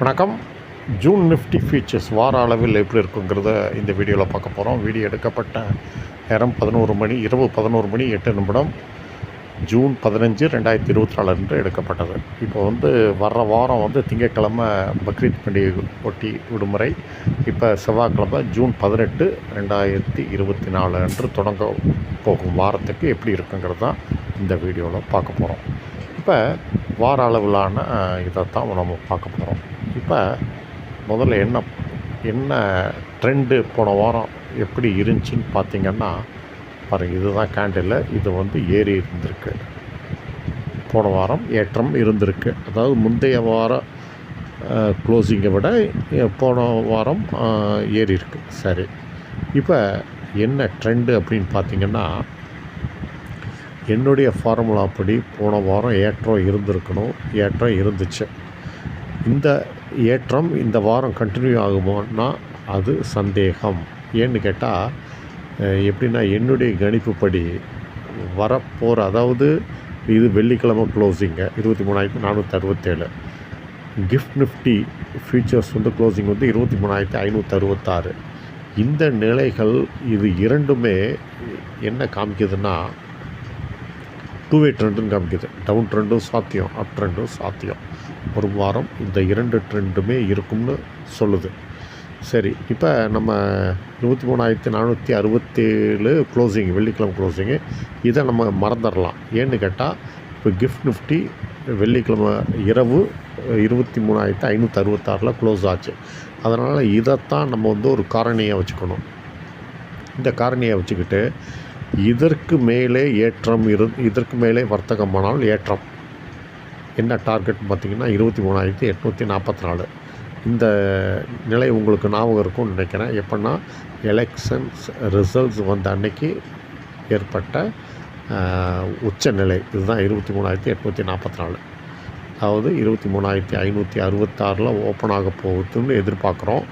வணக்கம். June Nifty features வார அளவில் எப்படி இருக்குங்கிறத இந்த வீடியோவில் பார்க்க போகிறோம் வீடியோ எடுக்கப்பட்ட நேரம் பதினோரு மணி இரவு பதினோரு மணி எட்டு நிமிடம். ஜூன் பதினஞ்சு ரெண்டாயிரத்தி இருபத்தி நாலு அன்று எடுக்கப்பட்டது. இப்போ வந்து வர்ற வாரம் வந்து திங்கட்கிழமை பக்ரீத் பண்டிகை ஒட்டி விடுமுறை. இப்போ செவ்வாய்க்கிழமை ஜூன் பதினெட்டு ரெண்டாயிரத்தி இருபத்தி நாலு அன்று தொடங்க போகும் வாரத்துக்கு எப்படி இருக்குங்கிறது தான் இந்த வீடியோவில் பார்க்க போகிறோம் இப்போ வார அளவிலான இதைத்தான் நம்ம பார்க்க போகிறோம் இப்போ முதல்ல என்ன என்ன ட்ரெண்டு போன வாரம் எப்படி இருந்துச்சுன்னு பார்த்தீங்கன்னா பாருங்கள் இதுதான் கேண்டில் இது வந்து ஏறி இருந்திருக்கு. போன வாரம் ஏற்றம் இருந்திருக்கு. அதாவது முந்தைய வாரம் க்ளோசிங்கை விட போன வாரம் ஏறி இருக்கு. சரி. இப்போ என்ன ட்ரெண்டு அப்படின்னு பார்த்தீங்கன்னா என்னுடைய ஃபார்முலா படி போன வாரம் ஏற்றம் இருந்திருக்கணும் ஏற்றம் இருந்துச்சு. இந்த ஏற்றம் இந்த வாரம் கண்டினியூ ஆகுமோன்னா அது சந்தேகம். ஏன்னு கேட்டால் எப்படின்னா என்னுடைய கணிப்புப்படி வரப்போகிற அதாவது இது வெள்ளிக்கிழமை க்ளோசிங்க இருபத்தி மூணாயிரத்தி நானூற்றி அறுபத்தேழு கிஃப்ட் நிஃப்டி ஃபியூச்சர்ஸ் வந்து க்ளோசிங் வந்து இருபத்தி மூணாயிரத்தி ஐநூற்றி அறுபத்தாறு இந்த நிலைகள் இது இரண்டுமே என்ன காமிக்குதுன்னா டூ வே ட்ரெண்டுன்னு காமிக்குது. டவுன் ட்ரெண்டும் சாத்தியம் அப் ட்ரெண்டும் சாத்தியம். ஒரு வாரம் இந்த இரண்டு ட்ரெண்டுமே இருக்கும்னு சொல்லுது. சரி இப்போ நம்ம இருபத்தி மூணாயிரத்தி நானூற்றி அறுபத்தேழு க்ளோசிங் வெள்ளிக்கிழமை க்ளோசிங்கு இதை நம்ம மறந்துடலாம். ஏன்னு கேட்டால் இப்போ கிஃப்ட் நிஃப்டி வெள்ளிக்கிழமை இரவு இருபத்தி மூணாயிரத்தி ஐநூற்றி அறுபத்தாறில் க்ளோஸ் ஆச்சு. அதனால் இதைத்தான் நம்ம வந்து ஒரு காரணியாக வச்சுக்கணும். இந்த காரணியை வச்சுக்கிட்டு இதற்கு மேலே ஏற்றம் இரு இதற்கு மேலே வர்த்தகமானால் ஏற்றம். என்ன டார்கெட் பார்த்திங்கன்னா இருபத்தி மூணாயிரத்தி எட்நூற்றி நாற்பத்தி நாலு. இந்த நிலை உங்களுக்கு ஞாபகம் இருக்கும்னு நினைக்கிறேன். எப்படின்னா எலெக்ஷன்ஸ் ரிசல்ட்ஸ் வந்த அன்னைக்கு ஏற்பட்ட உச்ச நிலை இதுதான் இருபத்தி மூணாயிரத்தி எட்நூற்றி நாற்பத்தி நாலு. அதாவது இருபத்தி மூணாயிரத்தி ஐநூற்றி அறுபத்தாறில் ஓப்பன் ஆக போகுதுன்னு எதிர்பார்க்குறோம்.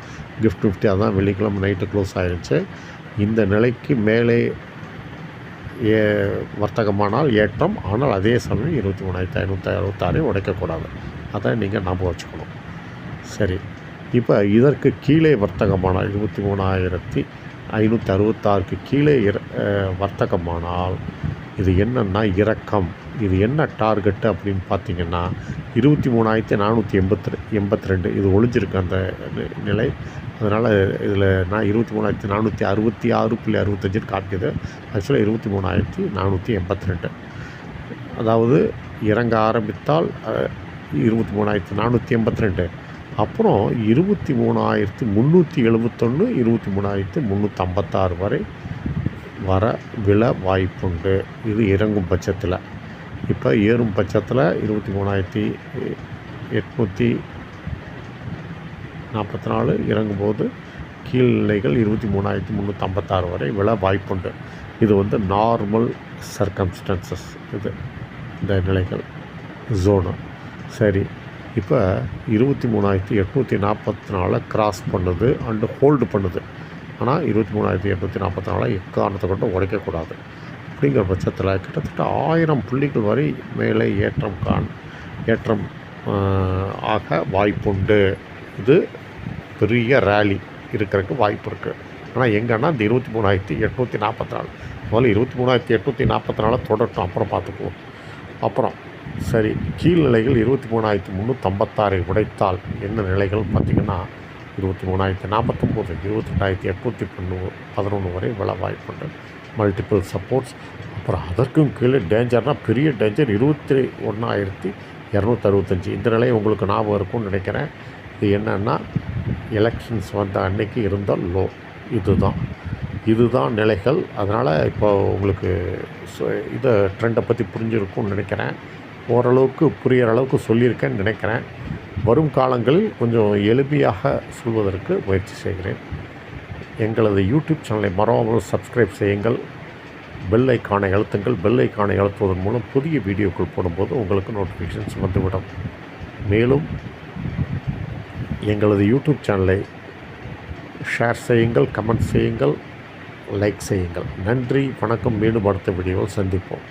கிஃப்ட் ஃபிஃப்டி அதான் வெள்ளிக்கிழமை நைட்டு க்ளோஸ் ஆயிருச்சு. இந்த நிலைக்கு மேலே ஏ வர்த்தகமானால் ஏற்றம் ஆனால் அதே சமயம் இருபத்தி மூணாயிரத்தி ஐநூற்றி அறுபத்தாறையும் உடைக்கக்கூடாது. அதை நீங்கள் ஞாபகம் வச்சுக்கணும். சரி. இப்போ இதற்கு கீழே வர்த்தகமானால் இருபத்தி மூணாயிரத்தி ஐநூற்றி அறுபத்தாறுக்கு கீழே இர வர்த்தகமானால் இது என்னென்னா இறக்கம் இது என்ன டார்கெட்டு அப்படின்னு பார்த்தீங்கன்னா இருபத்தி மூணாயிரத்தி நானூற்றி எண்பத்தி எண்பத்தி ரெண்டு. இது ஒழிஞ்சிருக்கு அந்த நிலை. அதனால் இதில் நான் இருபத்தி மூணாயிரத்தி நானூற்றி அறுபத்தி ஆறு புள்ளி அறுபத்தஞ்சுன்னு காட்டுது ஆக்சுவலாக இருபத்தி மூணாயிரத்தி நானூற்றி எண்பத்தி ரெண்டு. அதாவது இறங்க ஆரம்பித்தால் இருபத்தி மூணாயிரத்தி நானூற்றி எண்பத்தி ரெண்டு. அப்புறம் இருபத்தி மூணாயிரத்தி முந்நூற்றி எழுபத்தொன்று இருபத்தி மூணாயிரத்தி முந்நூற்றி ஐம்பத்தாறு வரை வர விழ வாய்ப்புண்டு. இது இறங்கும் பட்சத்தில். இப்போ ஏறும் பட்சத்தில் இருபத்தி மூணாயிரத்தி எட்நூற்றி நாற்பத்தி நாலு இறங்கும்போது கீழ்நிலைகள் இருபத்தி மூணாயிரத்தி முந்நூற்றி ஐம்பத்தாறு வரை விழ வாய்ப்புண்டு. இது வந்து நார்மல் சர்க்கம்ஸ்டன்சஸ் இது இந்த நிலைகள் ஜோனு சரி இப்போ இருபத்தி மூணாயிரத்தி எட்நூற்றி நாற்பத்தி நாலை கிராஸ் பண்ணுது அண்டு ஹோல்டு பண்ணுது. ஆனால் இருபத்தி மூணாயிரத்தி எட்நூற்றி நாற்பத்தி நாலை எக்காரணத்தை கொண்டு உடைக்கக்கூடாது. அப்படிங்கிற பட்சத்தில் கிட்டத்தட்ட ஆயிரம் புள்ளிகள் வரை மேலே ஏற்றம் காண் ஏற்றம் ஆக வாய்ப்புண்டு. இது பெரிய ரேலி இருக்கிறதுக்கு வாய்ப்பு இருக்குது ஆனால் எங்கன்னா இந்த இருபத்தி மூணாயிரத்தி எட்நூற்றி நாற்பத்தி நாலு. முதல்ல இருபத்தி மூணாயிரத்தி எட்நூற்றி நாற்பத்தி நாலு தொடரட்டும். அப்புறம் பார்த்துக்குவோம். அப்புறம் சரி கீழ்நிலைகள் இருபத்தி மூணாயிரத்தி முந்நூற்றம்பத்தாறை உடைத்தால் என்ன நிலைகள் பார்த்திங்கன்னா இருபத்தி மூணாயிரத்தி நாற்பத்தொம்போது இருபத்தெட்டாயிரத்தி எட்நூற்றி பொண்ணு பதினொன்று வரை விழ வாய்ப்புண்டு. மல்டிபிள் சப்போர்ட்ஸ் அப்புறம் அதற்கும் கீழே டேஞ்சர்னால் பெரிய டேஞ்சர் இருபத்தி ஒன்றாயிரத்தி இரநூத்தறுபத்தஞ்சி. இந்த நிலை உங்களுக்கு ஞாபகம் இருக்கும்னு நினைக்கிறேன். இது என்னென்னா எலெக்ஷன்ஸ் வந்த அன்னைக்கு இருந்த லோ இதுதான். இதுதான் நிலைகள். அதனால் இப்போ உங்களுக்கு இதை ட்ரெண்டை பற்றி புரிஞ்சிருக்கும்னு நினைக்கிறேன். ஓரளவுக்கு புரியிற அளவுக்கு சொல்லியிருக்கேன்னு நினைக்கிறேன். வரும் காலங்களில் கொஞ்சம் எளிமையாக சொல்வதற்கு முயற்சி செய்கிறேன். எங்களது யூடியூப் சேனலை மறவாமல் சப்ஸ்கிரைப் செய்யுங்கள். பெல் ஐக்கானை அழுத்துங்கள். பெல் ஐக்கானை அழுத்துவதன் மூலம் புதிய வீடியோக்கள் போடும்போது உங்களுக்கு நோட்டிஃபிகேஷன்ஸ் வந்துவிடும். மேலும் எங்களது யூடியூப் சேனலை ஷேர் செய்யுங்கள் கமெண்ட் செய்யுங்கள் லைக் செய்யுங்கள். நன்றி வணக்கம். மீண்டும் அடுத்த வீடியோவில் சந்திப்போம்.